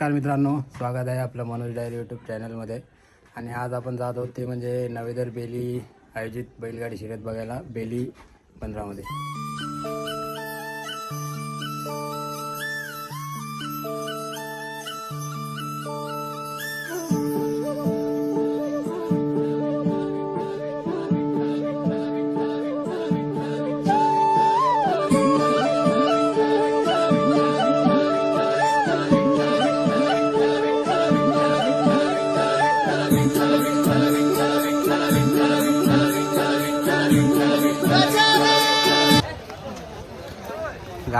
नमस्कार मित्रांनो स्वागत आहे आपलं मनोज डायरी यूट्यूब चॅनलमध्ये आणि आज आपण जात आहोत ते म्हणजे नवेदर बेली आयोजित बैलगाडी शर्यत बघायला बेली पंधरामध्ये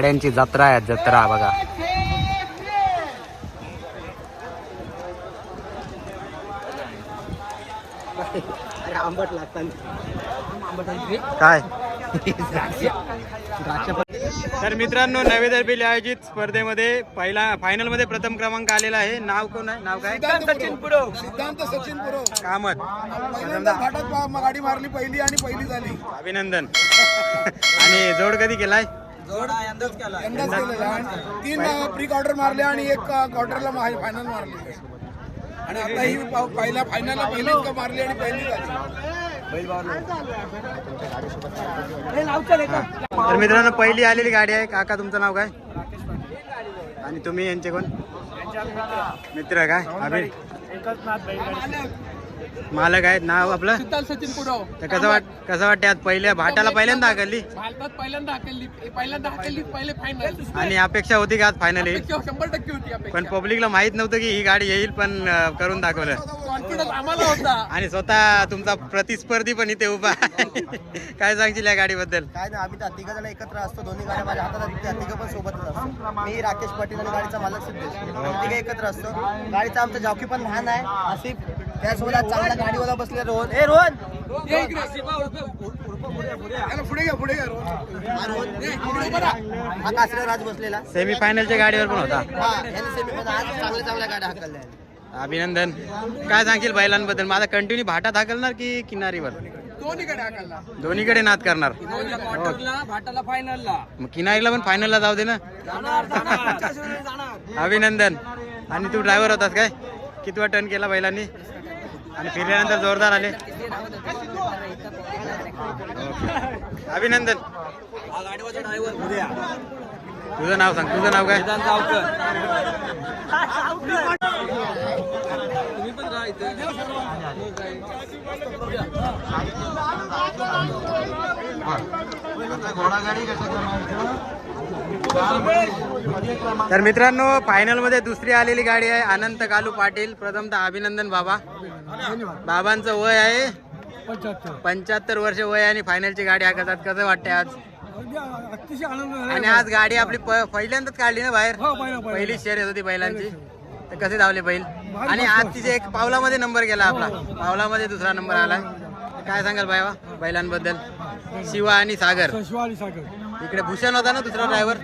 गाड्यांची जत्रा आहे जत्रा बघा. काय? तर मित्रांनो नवेदर बेली आयोजित स्पर्धेमध्ये पहिला फायनलमध्ये प्रथम क्रमांक आलेला आहे. नाव कोण आहे? नाव काय? सचिन पुरव सिद्धांत सचिन पुरव कामत. गाडी मारली पहिली आणि पहिली झाली. अभिनंदन. आणि जोड कधी केलाय? यंदाच केलेला. आणि तीन प्री क्वार्टर मारले आणि एक क्वार्टरला फायनल मारली. आणि आता ही प- पहिल्या फायनलला पहिलीच का मारली आणि पहिली झाली? तर मित्रांनो पहिली आलेली गाडी आहे. काका तुमचं नाव काय? आणि तुम्ही यांचे कोण? मित्र काय? अभि मालक आहेत नाव आपलं? सचिन पुरव तर कसं वाट कसं वाटते आज पहिल्या भाटाला पहिल्यांदा हाकलली? भारतात पहिल्यांदा हाकलली. पहिल्यांदा हाकलली पहिले फायनल आणि अपेक्षा होती का आज फायनल येईल? शंभर टक्के होती पण पब्लिकला माहीत नव्हतं की ही गाडी येईल पण अं, करून दाखवलं. कॉन्फिडन्स आम्हाला होता. आणि स्वतः तुमचा प्रतिस्पर्धी पण इथे उभा आहे. काय सांगशील या गाडीबद्दल? काय नाही आम्ही तिघ जण एकत्र असतो. दोन्ही गाड्या माझ्या हातात आहेत, त्या तिघं पण सोबतच असतो. मी राकेश पाटील आणि गाडीचा मालक सिद्धेश. तिघे एकत्र असतो. गाडीचा आमचा जॉकी पण लहान आहे. आसिफ त्यासोबत चांगला गाडीवाला बसले रोहन. ए रोहन. हा हा कासरे राज बसलेला. सेमी फायनलच्या गाडीवर पण होता. हा याने सेमीमध्ये आज चांगल्या चांगल्या गाड्या हाकलल्या. आहेत. अभिनंदन. काय सांगशील बैलांबद्दल? माझा कंटिन्यू भाटात हाकलणार की किनारीवर? दोन्हीकडे हाकलला. दोन्हीकडे नाद करणार. भाटाला फायनलला मग किनारीला पण फायनलला जाऊ दे ना. अभिनंदन. आणि तू ड्रायव्हर होतास काय? कितवा टर्न केला बैलांनी? आणि फिरल्यानंतर जोरदार आले. अभिनंदन. तुझं नाव सांग. तुझं नाव काय? तर मित्रांनो फायनलमध्ये दुसरी आलेली गाडी आहे अनंत कालू पाटील प्रथमतः अभिनंदन बाबा. बाबांचं वय आहे पंच्याहत्तर वर्ष वय आणि फायनलची गाडी हाकतात कसं वाटते आज? अतिशय आनंद आणि आज गाडी आपली पहिल्यांदाच काढली ना बाहेर? हो, पहिला- शर्यत होती बैलांची. तर कसे धावले बैल? आणि आज तिचे एक पावलामध्ये नंबर गेला आपला. पावलामध्ये दुसरा नंबर तर काय सांगाल बायवा बैलांबद्दल? शिवा आणि सागर. शिवाजी सागर. इकडे भूषण होता ना दुसरा ड्रायव्हर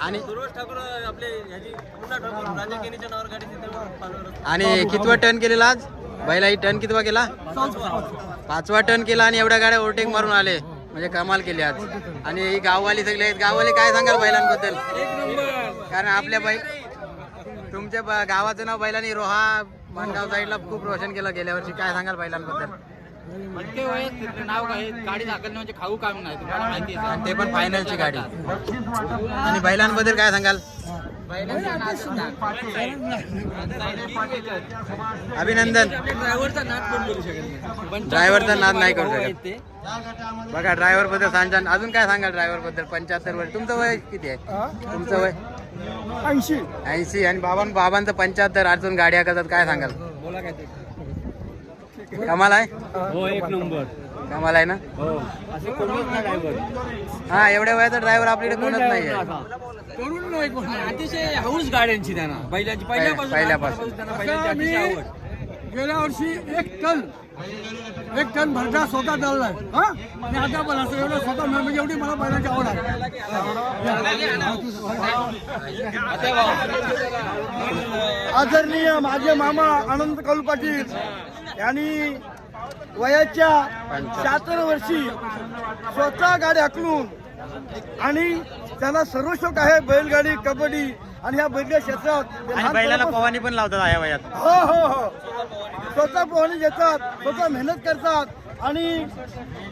आणि आणि कितवा टर्न केलेला आज? बैलाही टर्न कितवा केला? पाचवा टर्न केला आणि एवढ्या गाड्या ओव्हरटेक मारून आले. म्हणजे कमाल केली आज. आणि ही गाववाली सगळे आहेत. गाववाले काय सांगाल बैलांबद्दल? कारण आपल्या बैल तुमच्या गावाचं नाव बैलांनी रोहा माणगाव साईडला खूप रोशन केलं गेल्या वर्षी. काय सांगाल बैलांबद्दल? नाव काय गाडी दाखल म्हणजे खाऊ काम नाही तुम्हाला माहिती आणि ते पण फायनलची गाडी. आणि बैलांबद्दल काय सांगाल? अभिनंदन. ड्रायव्हरचा नाद पण करू शकत नाही? ड्रायव्हरचा नाद नाही करू शकत. बघा ड्रायव्हरबद्दल सांगा अजून काय सांगाल ड्रायव्हरबद्दल पंच्याहत्तर वर्ष. तुमचं वय किती आहे? तुमचं वय? ऐंशी. ऐंशी. आणि बाबां बाबांचं पंच्याहत्तर अडचण गाड्या करतात. काय सांगाल? बोला काय ते. कमाल आहे? हो एक नंबर. कमाल आहे ना? हो. असे कोणीच नाही ड्रायव्हर हा एवढ्या वयाचा ड्रायव्हर आपल्याकडे कोणच नाही आहे करून नाही कोण अतिशय हाऊस गाड्यांची त्यांना. बैलांची पहिल्यापासून- पहिल्यापासून. त्यांना बैलांची अतिशय आवड. गेल्या वर्षी एक टन एक टन भरटा स्वतः दळलाय. हा? आणि आता पण असं एवढं स्वतः मी- म्हणजे एवढी मला बैलांची आवड आहे. आदरणीय माझे मामा आनंद कलू पाटील यांनी वयाच्या शहात्तर वर्षी स्वतः गाडी हाकलून आणि त्यांना सर्वशोक आहे बैलगाडी कबड्डी आणि ह्या बैलगाडी क्षेत्रात बैलाला पवानी पण लावतात आया वयात. हो हो हो. स्वतः पोहणे घेतात स्वतः मेहनत करतात आणि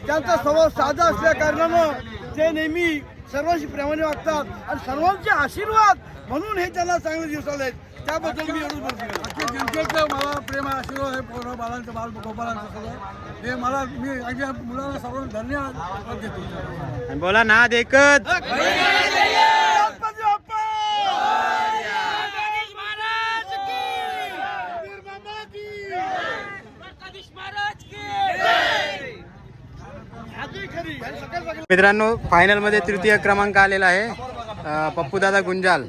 त्यांचा स्वभाव साधा असल्या कारणानं ते नेहमी सर्वांशी प्रेमाने वागतात आणि सर्वांचे आशीर्वाद म्हणून हे त्यांना चांगले दिवस आले त्याबद्दल मी एवढं बोलतो जनतेचं मला प्रेम आशीर्वाद आहे पोरं बालांचं बाल गोपालांचं सगळं. हे मला मी अगदी मुलांना सर्वांना धन्यवाद देतो. आणि बोला ना देखत! मित्रांनो फायनलमध्ये तृतीय क्रमांक आलेला आहे. अं, पप्पू दादा गुंजाल.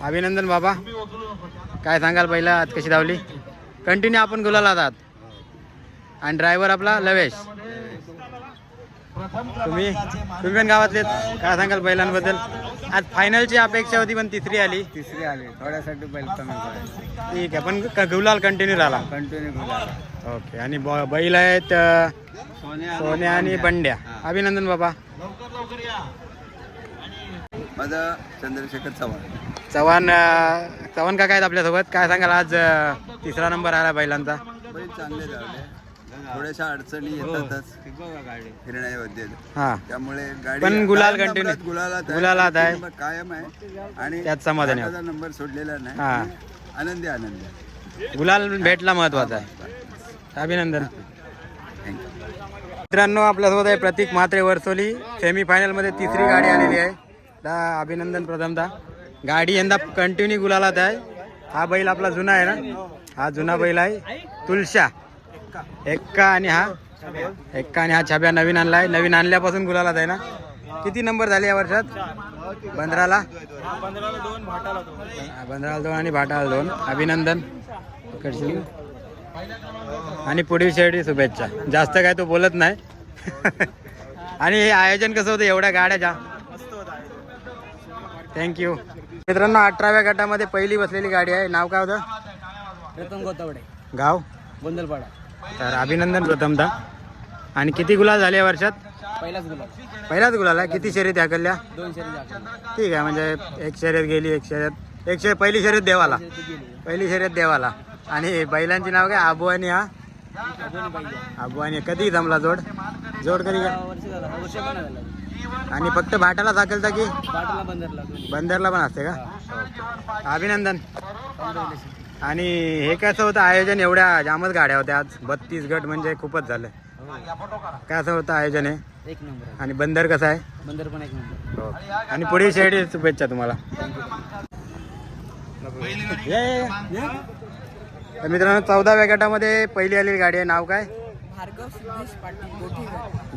अभिनंदन बाबा. काय सांगाल पहिला? आज कशी धावली? कंटिन्यू आपण गुलाला आहात. आणि ड्रायव्हर आपला लवेश. तुम्ही तुम्ही पण गावातले काय सांगाल बैलांबद्दल? आज फायनलची अपेक्षा होती पण तिसरी आली. तिसरी आली. थोड्यासाठी बैल कमी ठीक आहे पण क- गुलाल कंटिन्यू राहिला कंटिन्यू गुलाल. ओके आणि ब- बैल आहेत अं, सोन्या आणि बंड्या. अभिनंदन बाबा. माझा चंद्रशेखर चव्हाण. चव्हाण अं, चव्हाण काका आहेत आपल्यासोबत. काय सांगाल आज अं, तिसरा नंबर आला बैलांचा? बैल चांगले धावले. थोड्याशा अडचणी येतातच. हा त्यामुळे गाडी पण गुलाल कायम continue. नंबरात गुलालात आहे. गुलालात आहे. नंबर कायम आहे. आणि त्यात समाधानी आहोत. हाताचा नंबर सोडलेला नाही. हा. आनंदी आनंदी. गुलाल भेटला महत्त्वाचा. आहे अभिनंदन मित्रांनो आपल्यासोबत आहे प्रतीक म्हात्रे वर्सोली. सेमी फायनलमध्ये तिसरी गाडी आलेली आहे. दा अभिनंदन प्रथमता गाडी यंदा कंटिन्यू गुलालात आहे. हा बैल आपला जुना आहे ना? हा जुना बैल आहे. तुलशा. एक्का आणि हा. एक्का आणि हा छाब्या नवीन आणला आहे नवीन आणल्यापासून गुलालात आहे ना? किती नंबर झाले या वर्षात? बंदराला बंदराला दोन आणि भाटाला दोन. अभिनंदन. आणि पुढील शेवटी शुभेच्छा. जास्त काय तो बोलत नाही. आणि हे आयोजन कसं होतं? एवढ्या गाड्या जा. थँक्यू मित्रांनो अठराव्या गटामध्ये पहिली बसलेली गाडी आहे. नाव काय होतं? रतन गोतावडे. गाव? गोंदलपाडा. तर अभिनंदन प्रथमता आणि किती गुलाल झाले या वर्षात? पहिलाच गुलाब पहिलाच गुलाल आहे. किती शर्यत हाकलल्या दोन शरीर ठीक आहे म्हणजे एक शर्यत गेली एक शर्यत. एक शर्यत पहिली शर्यत देवाला. पहिली शर्यत देवाला. आणि बैलांची नाव काय? आबू आणि हा? आबू आणि कधी जमला जोड? जोड कधी का? आणि फक्त भाटाला साकलता की? बंदरला बंदरला पण असते का? अभिनंदन. आणि हे कसं होतं आयोजन एवढ्या जामच गाड्या होत्या आज. बत्तीस गट म्हणजे खूपच झालं. कसं होतं आयोजन हे? एक नंबर आणि बंदर कसं आहे? बंदर पण एक नंबर. हो. आणि पुढील शेडी शुभेच्छा तुम्हाला. ये, ये, ये. तर मित्रांनो चौदाव्या गटामध्ये पहिली आलेली गाडी आहे. नाव काय?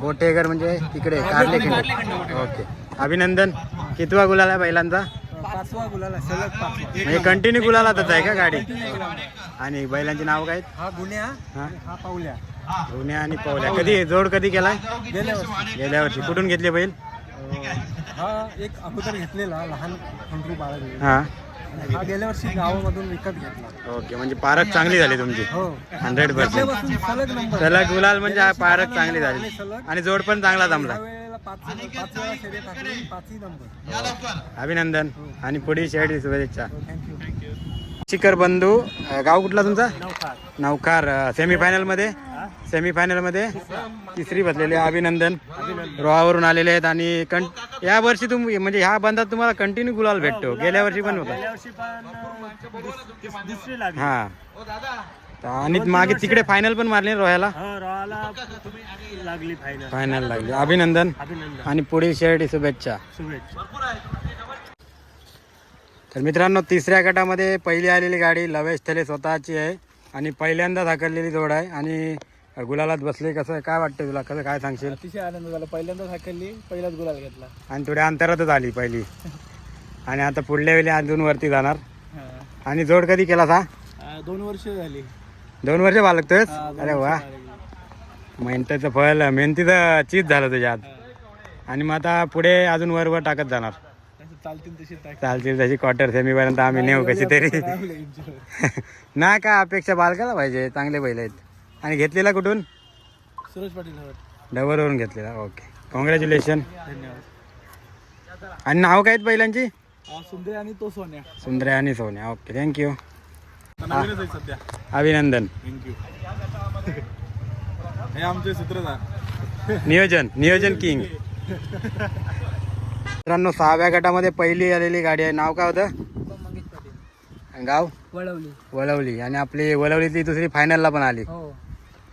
गोटेकर म्हणजे तिकडे कारले खिंड. ओके. अभिनंदन. कितवा गुलाल आहे बैलांचा? पाचवा गुलाला सलग पाचवा. म्हणजे कंटिन्यू गुलालातच आहे का गाडी? आणि बैलांची नाव काय आहेत? हा गुन्ह्या हा? हा रुण्या आणि पवल्या. कधी जोड कधी केलाय गेल्या वर्षी. गेल्या वर्षी. कुठून घेतले बैल? हा एक अगोदर घेतलेला लहान बाळा हा. हा गेल्या वर्षी गावामधून विकत घेतला. ओके म्हणजे पारख चांगली झाली तुमची. हो. हंड्रेड पर्सेंट सलग नंबर सलग गुलाल म्हणजे हा पारख चांगली झाली. आणि जोड पण चांगला जमला. या वेळेला पाच पाच वेळा शर्यत टाकली पाचही नंबर अभिनंदन आणि पुढील शेडी शुभेच्छा. थँक्यू चिकर बंधू अं, गाव कुठला तुमचा? नौकार सेमी फायनलमध्ये. सेमी फायनलमध्ये तिसरी बसलेली आहे. अभिनंदन. रोहावरून आलेले आहेत आणि कं या वर्षी तुम म्हणजे ह्या बंधात तुम्हाला कंटिन्यू गुलाल भेटतो. गेल्या वर्षी पण होता. हा. आणि मागे तिकडे फायनल पण मारली रोह्याला? लागली फायनल लागली. अभिनंदन आणि पुढील शेडी शुभेच्छा. तर मित्रांनो तिसऱ्या गटामध्ये पहिली आलेली गाडी लवेश थले स्वतःची आहे आणि पहिल्यांदा हाकललेली जोड आहे. आणि गुलालात बसले कसं काय वाटतं तुला? कसं काय सांगशील? अतिशय आनंद झाला. पहिल्यांदाच हाकलली पहिलाच गुलाल घेतला. आणि थोड्या अंतरातच आली पहिली. आणि आता पुढल्या वेळी अजून वरती जाणार. आणि जोड कधी केला सा दोन वर्ष झाली. दोन वर्ष बालगतोय अरे वा. मेहनतीचं फळ मेहनतीचं चीज झालं तुझ्यात आणि मग आता पुढे अजून वर वर टाकत जाणार. चालतील तशी चालतील तशी क्वार्टर सेमीपर्यंत आम्ही नेऊ कशी तरी ना काय अपेक्षा बालकाला पाहिजे चांगले बैल आहेत. आणि घेतलेला कुठून? सुरेश पाटील डबरवरून घेतलेला. ओके. कॉंग्रॅच्युलेशन धन्यवाद. आणि नाव काय आहेत बैलांची सुंदर आणि तो सोन्या. सुंदर्या आणि सोन्या. ओके थँक्यू नवीनच आहे सध्या. अभिनंदन. थँक्यू हे आमचे सूत्रधार नियोजन नियोजन किंग. मित्रांनो सहाव्या गटामध्ये पहिली आलेली गाडी आहे. नाव काय होतं? गाव? वळवली. वळवली. आणि आपली वळवलीतली दुसरी फायनलला पण आली. हो.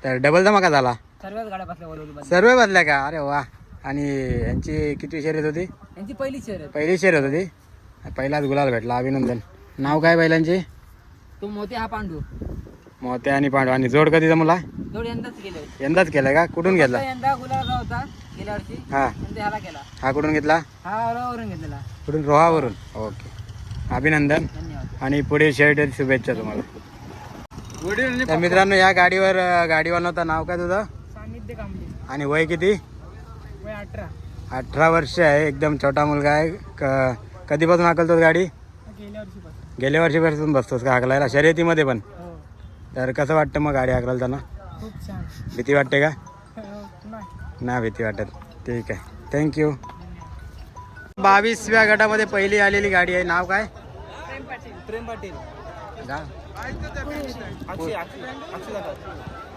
तर डबल धमाका झाला. सर्वच गाड्या बसल्या वळवली सर्व बदल्या का? अरे वा. आणि यांची किती शर्यत होती? यांची पहिली शर्यत. पहिली शर्यत होती. पहिलाच गुलाल भेटला. अभिनंदन. नाव काय बैलांची? तो मोठे हा पांडू. मोत्या आणि पांडव आणि जोड कधी जमला जोड यंदाच यंदाच केलाय का? कुठून घेतला? यंदा गुलाबा होता गेल्या वर्षी हा ह्याला केला. हा कुठून घेतला? हा कुठून? रोहावरून. ओके. अभिनंदन. धन्यवाद. आणि पुढे शर्ट शुभेच्छा तुम्हाला. तर मित्रांनो या गाडीवर अं, गाडीवर नव्हतं नाव काय तुझं? सानिध्य कांबळे आणि वय किती? वय अठरा. अठरा वर्ष आहे. एकदम छोटा मुलगा आहे. क- कधीपासून हाकलतोस गाडी? गेल्या वर्षीपासून. गेल्या वर्षीपासून बसतोस का हाकलायला? शर्यतीमध्ये पण. हो. तर कसं वाटतं मग गाडी खूप छान. भीती वाटते का? नाही. नाही भीती वाटत. ठीक आहे. थँक्यू बावीसव्या गटामध्ये पहिली आलेली गाडी आहे. नाव काय? प्रेम पाटील. गा-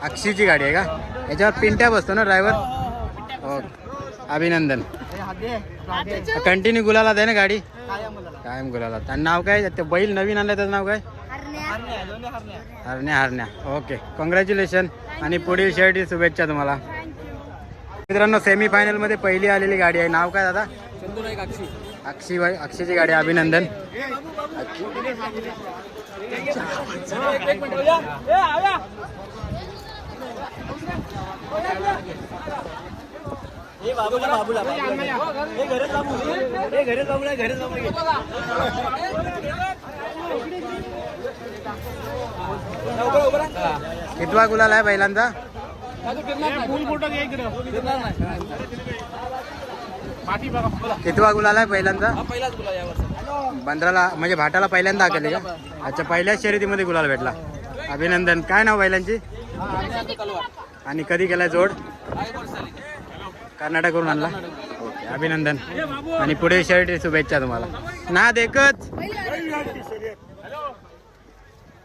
अक्षीची गाडी आहे का? याच्यावर पिंट्या बसतो ना ड्रायव्हर हो. ओके अभिनंदन. कंटिन्यू गुलाला आहे ना गाडी? कायम गुलाला आणि नाव काय? ते बैल नवीन आणलं त्याचं नाव काय? हरण्या. हरण्या. ओके. कॉंग्रॅच्युलेशन आणि पुढील शेवटी शुभेच्छा तुम्हाला. मित्रांनो सेमी फायनलमध्ये पहिली आलेली गाडी आहे. नाव काय दादा? अक्षी अक्षी अक्षीची गाडी अभिनंदन. आहे. अभिनंदन कितवा गुलाल आहे बैलांचा कितवा गुलाल आहे बैलांचा पहिलाच गुलाल यावर बंदराला म्हणजे भाटाला पहिल्यांदा हाकले का? अच्छा पहिल्याच शर्यतीमध्ये गुलाल भेटला. अभिनंदन. काय नाव बैलांची? आणि कधी केलाय जोड? कर्नाटकवरून आणला. ओके अभिनंदन. आणि पुढे शर्ट शुभेच्छा तुम्हाला. ना देखच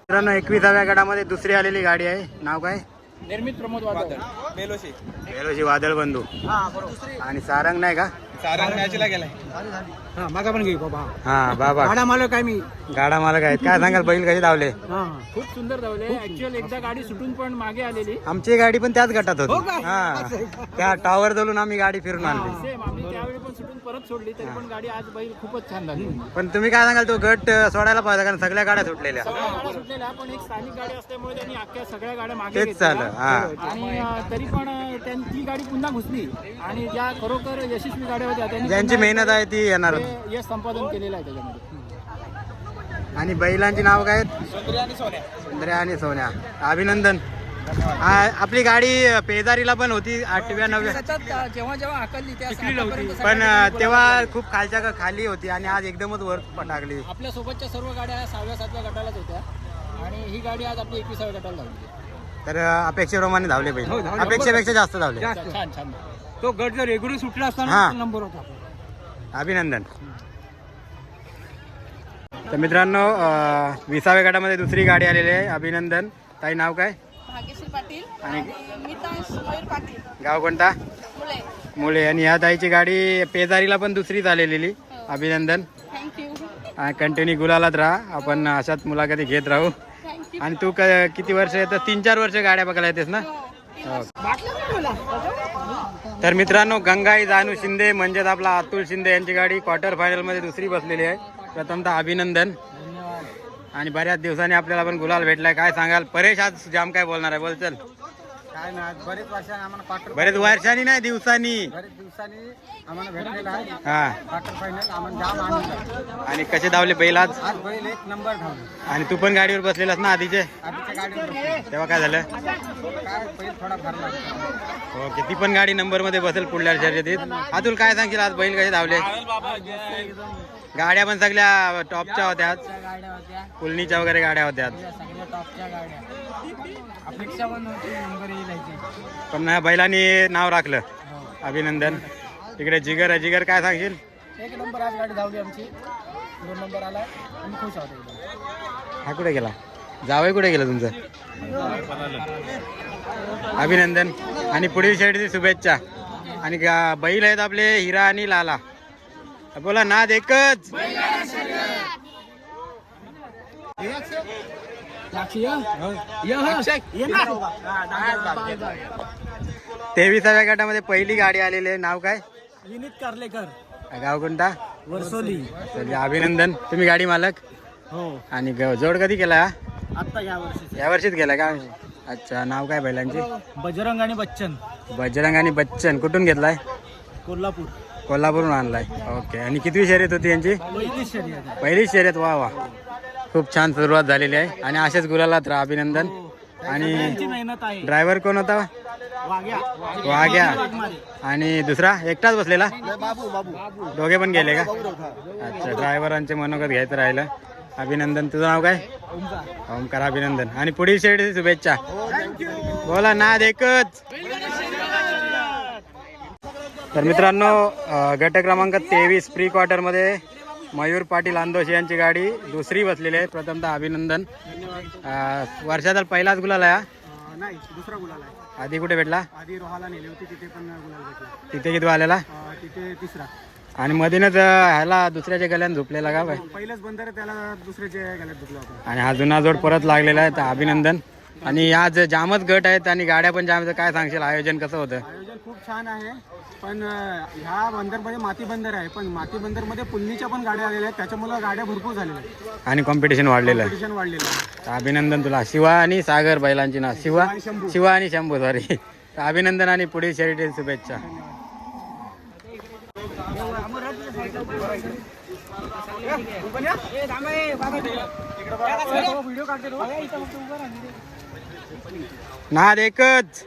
मित्रांनो एकविसाव्या गटामध्ये दुसरी आलेली गाडी आहे. नाव काय? निर्मित प्रमोद वादळ. बेलोशी वेलोशी वादळ बंधू. आणि सारंग नाही का? सारंग मॅचला गेलाय. हा मागा पण घेऊ बाबा हा. बाबा. गाडा मालक काय मी. गाडा मालक आहेत. काय सांगाल बैल कसे धावले? खूप सुंदर धावले. ऍक्च्युअल एकदा गाडी सुटून पण मागे आलेली. आमची गाडी पण त्याच गटात होती. हा त्या टॉवर जवळून आम्ही गाडी फिरून आणली. सेम आम्ही त्यावेळी पण सुटून परत सोडली तरी पण गाडी आज बैल खूपच छान झाली. पण तुम्ही काय सांगाल तो गट अं, सोडायला पाहिजे कारण सगळ्या गाड्या सुटलेल्या. सगळ्या गाड्या सुटलेल्या पण एक स्थानिक गाडी असल्यामुळे त्यांनी अख्ख्या सगळ्या गाड्या मागे तेच घेतल्या. झालं हा. आणि अं, तरी पण अं, त्यां- ती गाडी पुन्हा घुसली. आणि ज्या खरोखर यशस्वी गाड्या होत्या त्यांनी ज्यांची पुन्हा मेहनत आहे ती येणार यश संपादन केलेलं आहे त्याच्यामध्ये. आणि बैलांची नाव काय आहेत? सुंदर्या आणि सोन्या. अभिनंदन. आ- आपली गाडी अं, पेदारीला पण होती आठव्या नवव्या. जेव्हा जेव्हा हाकलली त्या पण अं, तेव्हा खूप खालच्या खाली होती आणि आज एकदमच वर टाकली आपल्या सोबतच्या सर्व गाड्या सहाव्या सातव्या गटालाच होत्या. आणि ही गाडी आज आपली एकविसाव्या गटाला धावली. तर अं, अपेक्षेप्रमाणे धावले बैल. अपेक्षेपेक्षा जास्त धावले. छान छान. तो गट जर रेग्युलर सुटला हा. नंबर होता. अभिनंदन. तर मित्रांनो विसाव्या गटामध्ये दुसरी गाडी आलेली आहे. अभिनंदन. ताई नाव काय? भाग्यश्री पाटील आणि मितांश मयूर पाटील. गाव कोणता? मुळे मुळे आणि ह्या ताईची गाडी पेजारीला पण दुसरीच आलेली अभिनंदन. थँक्यू कंटिन्यू गुलालात राहा. आपण अशाच मुलाखती घेत राहू. आणि तू क- किती वर्ष येतं? तीन चार वर्ष गाड्या बघायला येतेस ना? हो. तर मित्रांनो गंगाई जानू शिंदे म्हणजेच आपला अतुल शिंदे यांची गाडी क्वार्टर फायनलमध्ये दुसरी बसलेली आहे. प्रथमतः अभिनंदन. आणि बऱ्याच दिवसांनी आपल्याला पण गुलाल भेटलाय. काय सांगाल? परेश आज जाम काय बोलणार आहे? बोल चल. काय ना बरेच वर्षांनी आम्हाला क्वार्टर बरेच वर्षांनी नाही दिवसांनी. बरेच दिवसांनी आम्हाला भेटलेला आहे. हा. क्वार्टर फायनल आम्हाला जाम आनंद आणि कसे धावले बैल आज? आज बैल एक नंबर धावले. आणि तू पण गाडीवर बसलेलास ना आधीचे? आधीच्या गाडीवर बसलो. तेव्हा काय झालं? काय बैल थोडा भरला ओके ती पण गाडी नंबरमध्ये बसेल पुढल्या शर्यतीत अतुल काय सांगशील आज बैल कसे धावले? गाड्या पण सगळ्या टॉपच्या होत्या आज गाड्या होत्या. कुलनीच्या वगैरे गाड्या होत्या आज. सगळ्या टॉपच्या गाड्या. पण नंबर येईल याची. पण बैलांनी नाव राखलं. अभिनंदन. तिकडे जिगर आहे. जिगर काय सांगशील? एक नंबर आज गाडी धावली आमची. दोन नंबर आलाय आम्ही खुश आहोत एकदम. हा कुठे गेला? जावई कुठे गेला तुमचं? अभिनंदन. आणि पुढील शेडची शुभेच्छा. आणि गा- बैल आहेत आपले हिरा आणि लाला. बोला नाद एकच. तेविसाव्या गटामध्ये पहिली गाडी आलेली आहे. नाव काय? विनीत कार्लेकर. गाव कोणता? वर्सोली. अभिनंदन. तुम्ही गाडी मालक? हो. आणि जोड कधी केला? आता या वर्षी या वर्षीच गेला का? अच्छा नाव काय बैलांची? बजरंग आणि बच्चन. बजरंग आणि बच्चन. कुठून घेतलाय? कोल्हापूर. कोल्हापूरून आणलाय. ओके. आणि कितवी शर्यत होती यांची? पहिली शर्यत. आहे. पहिली शर्यत. वा वा. खूप छान सुरुवात झालेली आहे. आणि असेच गुलालात राहा अभिनंदन. आणि मेहनत आहे. ड्रायव्हर कोण होता? वाग्या वाघ्या. आणि दुसरा? एकटाच बसलेला? बाबू बाबू. दोघे पण गेले का? अच्छा ड्रायव्हरांचे मनोगत घ्यायचं राहिलं. अभिनंदन तुझं नाव काय? ओमकार. अभिनंदन. आणि पुढील शेडची शुभेच्छा. बोला नाद एकच. तर मित्रांनो गट क्रमांक तेवीस प्री क्वार्टरमध्ये मयूर पाटील अंदोशी यांची गाडी दुसरी बसलेली आहे. प्रथमतः अभिनंदन. वर्षाचा पहिलाच गुलाल आहे हा? नाही दुसरा गुलाल आहे. आधी कुठे भेटला? आधी रोहाला नेली होती तिथे पण गुलाल भेटला. तिथे किती आलेला अं, तिथे तिसरा. आणि मधीनच अ, ह्याला दुसऱ्याच्या गल्यान झोपलेला का? बाय पहिलंच बंदर त्याला दुसऱ्याच्या दुखला होता आणि हा जुना जोड परत लागलेला आहे. तर अभिनंदन. आणि आज जामच गट आहेत आणि गाड्या पण जाम आहेत. काय सांगशील आयोजन कसं होतं आयोजन खूप छान आहे पण ह्या बंदरमध्ये माती बंदर आहे पण माती बंदरमध्ये पुल्लीच्या पण गाड्या आलेल्या आहेत त्याच्यामुळे गाड्या भरपूर झालेल्या आहेत आणि कॉम्पिटिशन वाढलेलं आहे कॉम्पिटिशन वाढलेलं आहे तर अभिनंदन तुला शिवा आणि सागर बैलांची ना शिवा शिवा आणि शंभू सॉरी अभिनंदन आणि पुढील शर्यती शुभेच्छा नाद एकच.